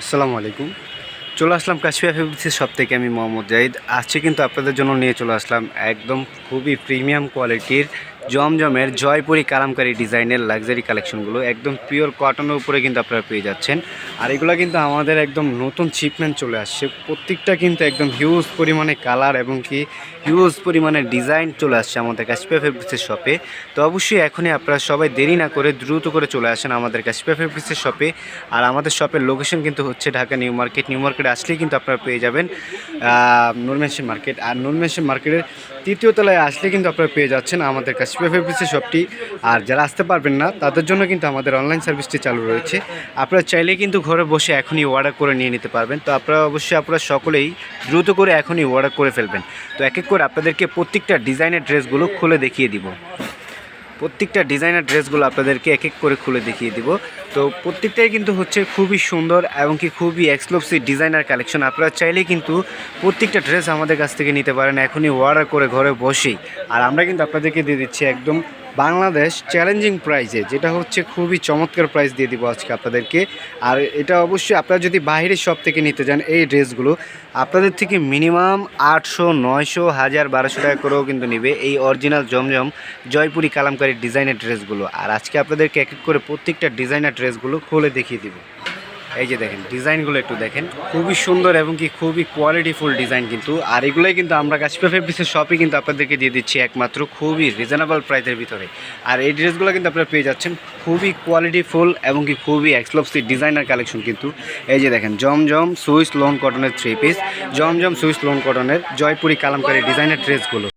আসসালামু আলাইকুম। চলে আসলাম কাশ্মীর ফেব্রিক্সের সব থেকে আমি মোহাম্মদ জাহিদ। আজকে কিন্তু আপনাদের জন্য নিয়ে চলে আসলাম একদম খুবই প্রিমিয়াম কোয়ালিটির জমজমের জয়পুরি কালামকারী ডিজাইনের লাক্সারি কালেকশনগুলো একদম পিওর কটনের উপরে কিন্তু আপনারা পেয়ে যাচ্ছেন। আর এগুলো কিন্তু আমাদের একদম নতুন শিপমেন্ট চলে আসছে। প্রত্যেকটা কিন্তু একদম হিউজ পরিমাণে কালার এবং কি হিউজ পরিমাণে ডিজাইন চলে আসছে আমাদের কাশ্মীর ফেব্রিক্সের শপে তো অবশ্যই এখনই আপনারা সবাই দেরি না করে দ্রুত করে চলে আসেন আমাদের কাশ্মীর ফেব্রিক্সের শপে আর আমাদের শপের লোকেশন কিন্তু হচ্ছে ঢাকা নিউ মার্কেট। নিউ মার্কেটে আসলেই কিন্তু আপনারা পেয়ে যাবেন নুরমেশন মার্কেট আর নুরমেশন মার্কেটের তৃতীয় তলায় আসলে কিন্তু আপনারা পেয়ে যাচ্ছেন আমাদের কাছে পিসি শপটি আর যারা আসতে পারবেন না, তাদের জন্য কিন্তু আমাদের অনলাইন সার্ভিসটি চালু রয়েছে। আপনারা চাইলে কিন্তু ঘরে বসে এখনই অর্ডার করে নিয়ে নিতে পারবেন। তো আপনারা অবশ্যই আপনারা সকলেই দ্রুত করে এখনই অর্ডার করে ফেলবেন। তো এক এক করে আপনাদেরকে প্রত্যেকটা ডিজাইনের ড্রেসগুলো খুলে দেখিয়ে দিব। প্রত্যেকটা ডিজাইনার ড্রেসগুলো আপনাদেরকে এক এক করে খুলে দেখিয়ে দিব। তো প্রত্যেকটাই কিন্তু হচ্ছে খুবই সুন্দর এবং কি খুবই এক্সক্লুসিভ ডিজাইনার কালেকশন আপনারা চাইলেই কিন্তু প্রত্যেকটা ড্রেস আমাদের কাছ থেকে নিতে পারেন। এখনই অর্ডার করে ঘরে বসেই। আর আমরা কিন্তু আপনাদেরকে দিয়ে দিচ্ছি একদম বাংলাদেশ চ্যালেঞ্জিং প্রাইজে, যেটা হচ্ছে খুবই চমৎকার প্রাইজ দিয়ে দিব আজকে আপনাদেরকে। আর এটা অবশ্যই আপনারা যদি বাইরের সব থেকে নিতে যান, এই ড্রেসগুলো আপনাদের থেকে মিনিমাম আটশো, নয়শো, হাজার, বারোশো টাকা করেও কিন্তু নেবে এই অরিজিনাল জমজম জয়পুরি কালামকারী ডিজাইনের ড্রেসগুলো আর আজকে আপনাদেরকে এক এক করে প্রত্যেকটা ডিজাইনার ড্রেসগুলো খুলে দেখিয়ে দিব। এই যে দেখেন, ডিজাইনগুলো একটু দেখেন। খুবই সুন্দর এবং কি খুবই কোয়ালিটিফুল ডিজাইন কিন্তু। আর এগুলোই কিন্তু আমরা কাশ্মীর ফেব্রিক্সের শপে কিন্তু আপনাদেরকে দিয়ে দিচ্ছি একমাত্র খুবই রিজনেবল প্রাইসের ভিতরে। আর এই ড্রেসগুলো কিন্তু আপনারা পেয়ে যাচ্ছেন। খুবই কোয়ালিটিফুল এবং কি খুবই এক্সক্লুসিভ ডিজাইনার কালেকশন কিন্তু। এই যে দেখেন, জমজম সুইস লোন কটনের three piece Zamzam Swiss lawn কটনের জয়পুরি কালামকারী ডিজাইনের ড্রেসগুলো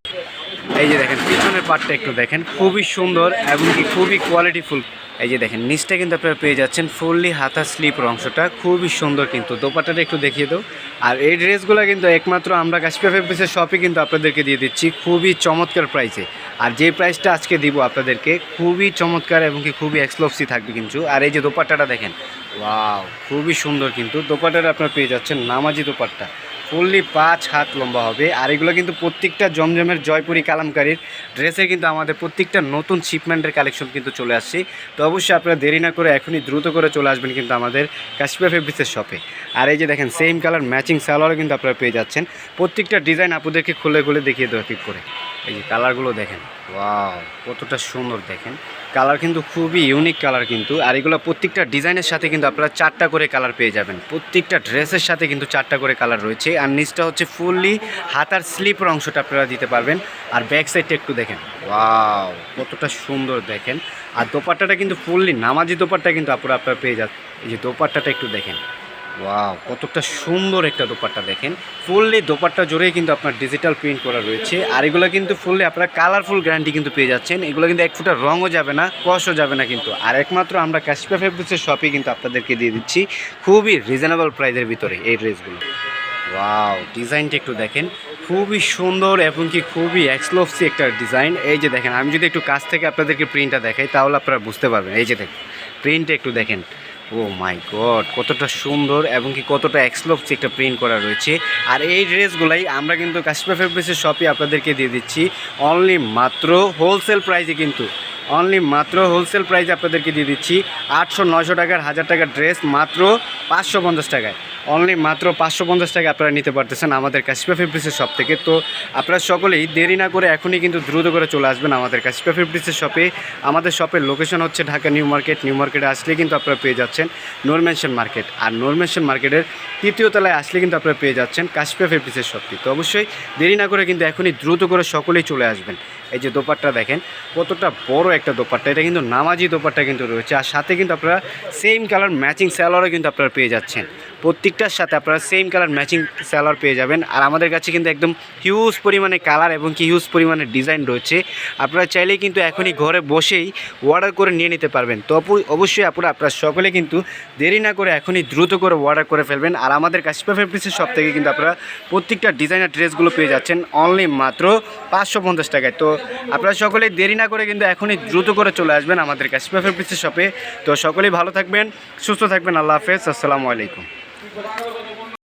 এই যে দেখেন, পিছনের পার্টটা একটু দেখেন। খুবই সুন্দর এবং কি খুবই কোয়ালিটিফুল এই যে দেখেন, নিচটা কিন্তু আপনারা পেয়ে যাচ্ছেন ফুললি হাতা স্লিপর অংশটা। খুবই সুন্দর কিন্তু দোপাটাটা একটু দেখিয়ে দাও। আর এই ড্রেসগুলো কিন্তু একমাত্র আমরা কাশ্মীর ফেব্রিক্সের শপে কিন্তু আপনাদেরকে দিয়ে দিচ্ছি, খুবই চমৎকার প্রাইসে আর যে প্রাইসটা আজকে দিব আপনাদেরকে, খুবই চমৎকার এবং কি খুবই এক্সক্লুসিভ থাকবে কিন্তু। আর এই যে দোপাট্টাটা দেখেন ওয়াও খুবই সুন্দর কিন্তু। দোপাট্টাটা আপনারা পেয়ে যাচ্ছেন নামাজি দোপাট্টা। ফুললি পাঁচ হাত লম্বা হবে। আর এগুলো কিন্তু প্রত্যেকটা জমজমের জয়পুরি কালামকারীর ড্রেসে কিন্তু আমাদের প্রত্যেকটা নতুন শিপমেন্টের কালেকশন কিন্তু চলে আসছে। তো অবশ্যই আপনারা দেরি না করে এখনই দ্রুত করে চলে আসবেন কিন্তু আমাদের কাশ্মীর ফেব্রিক্সের শপে আর এই যে দেখেন সেম কালার ম্যাচিং সালোয়ারও কিন্তু আপনারা পেয়ে যাচ্ছেন। প্রত্যেকটা ডিজাইন আপনাদেরকে খুলে খুলে দেখিয়ে দেওয়া ঠিক করে। এই যে কালারগুলো দেখেন। ওয়াও কতটা সুন্দর দেখেন। কালার কিন্তু খুবই ইউনিক কালার কিন্তু, আর এগুলো প্রত্যেকটা ডিজাইনের সাথে কিন্তু আপনারা চারটা করে কালার পেয়ে যাবেন। প্রত্যেকটা ড্রেসের সাথে কিন্তু চারটা করে কালার রয়েছে, আর নিচটা হচ্ছে ফুললি হাতার স্লিপের অংশটা আপনারা দিতে পারবেন, আর ব্যাক সাইডটা একটু দেখেন। ওয়াও কতটা সুন্দর দেখেন। আর দোপাট্টাটা কিন্তু ফুললি নামাজি দোপাট্টা কিন্তু আপনারা আপনারা পেয়ে যাচ্ছেন, এই যে দোপাট্টাটা একটু দেখেন। ওয়াও কতটা সুন্দর একটা দোপাট্টা দেখেন। ফুললি দোপাট্টা জোরেই কিন্তু আপনার ডিজিটাল প্রিন্ট করা রয়েছে। আর এগুলো কিন্তু ফুললি আপনার কালারফুল গ্যারান্টি কিন্তু পেয়ে যাচ্ছেন। এগুলো কিন্তু এক ফুটা রঙও যাবে না কষও যাবে না কিন্তু। আর একমাত্র আমরা কাশ্মীর ফেব্রিক্সের শপে কিন্তু আপনাদেরকে দিয়ে দিচ্ছি খুবই রিজনেবল প্রাইসের ভিতরে এই ড্রেসগুলো ওয়াও ডিজাইনটা একটু দেখেন। খুবই সুন্দর এবং কি খুবই এক্সক্লুসিভ একটা ডিজাইন এই যে দেখেন, আমি যদি একটু কাছ থেকে আপনাদেরকে প্রিন্টটা দেখাই, তাহলে আপনারা বুঝতে পারবেন। এই যে দেখেন প্রিন্টটা একটু দেখেন। ও মাই গড, কতটা সুন্দর এবং কি কতটা এক্সলোপ একটা প্রিন্ট করা রয়েছে। আর এই ড্রেসগুলাই আমরা কিন্তু কাশ্মীর ফেব্রিক্সের শপে আপনাদেরকে দিয়ে দিচ্ছি। অনলি মাত্র হোলসেল প্রাইসে কিন্তু। অনলি মাত্র হোলসেল প্রাইসে আপনাদেরকে দিয়ে দিচ্ছি আটশো নয়শো টাকার, হাজার টাকার ড্রেস মাত্র পাঁচশো পঞ্চাশ টাকায়। অনলি মাত্র পাঁচশো পঞ্চাশ টাকা আপনারা নিতে পারতেছেন আমাদের কাশিপা ফেব্রিক্সের শপ থেকে। তো আপনারা সকলেই দেরি না করে এখনই কিন্তু দ্রুত করে চলে আসবেন আমাদের কাশিপা ফেব্রিক্সের শপে আমাদের শপের লোকেশন হচ্ছে ঢাকা নিউ মার্কেট। নিউ মার্কেটে আসলে কিন্তু আপনারা পেয়ে যাচ্ছেন নোরমেনশন মার্কেট আর নোরমেনশন মার্কেটের তৃতীয় তলায় আসলে কিন্তু আপনারা পেয়ে যাচ্ছেন কাশিপা ফেব্রিক্সের শপটি তো অবশ্যই দেরি না করে কিন্তু এখনই দ্রুত করে সকলেই চলে আসবেন। এই যে দোপাট্টা দেখেন, কতটা বড় একটা দোপাট্টা। এটা কিন্তু নামাজি দোপাট্টা কিন্তু রয়েছে। আর সাথে কিন্তু আপনারা সেম কালার ম্যাচিং স্যালোয়ারও কিন্তু আপনারা পেয়ে যাচ্ছেন। প্রত্যেকটার সাথে আপনারা সেম কালার ম্যাচিং স্যালোয়ার পেয়ে যাবেন। আর আমাদের কাছে কিন্তু একদম হিউজ পরিমাণে কালার এবং কি হিউজ পরিমাণে ডিজাইন রয়েছে। আপনারা চাইলেই কিন্তু এখনই ঘরে বসেই অর্ডার করে নিয়ে নিতে পারবেন। তো অবশ্যই আপনারা আপনারা সকলে কিন্তু দেরি না করে এখনই দ্রুত করে অর্ডার করে ফেলবেন। আর আমাদের কাশিপা ফেব্রিক্সের সব থেকে কিন্তু আপনারা প্রত্যেকটা ডিজাইনার ড্রেসগুলো পেয়ে যাচ্ছেন অনলি মাত্র পাঁচশো পঞ্চাশ টাকায়। তো আপনারা সকলেই দেরি না করে কিন্তু এখনই দ্রুত করে চলে আসবেন আমাদের কাশিপা ফেব্রিক্সের শপে তো সকলেই ভালো থাকবেন, সুস্থ থাকবেন, আল্লাহ হাফেজ, আসসালামু আলাইকুম। Bravo.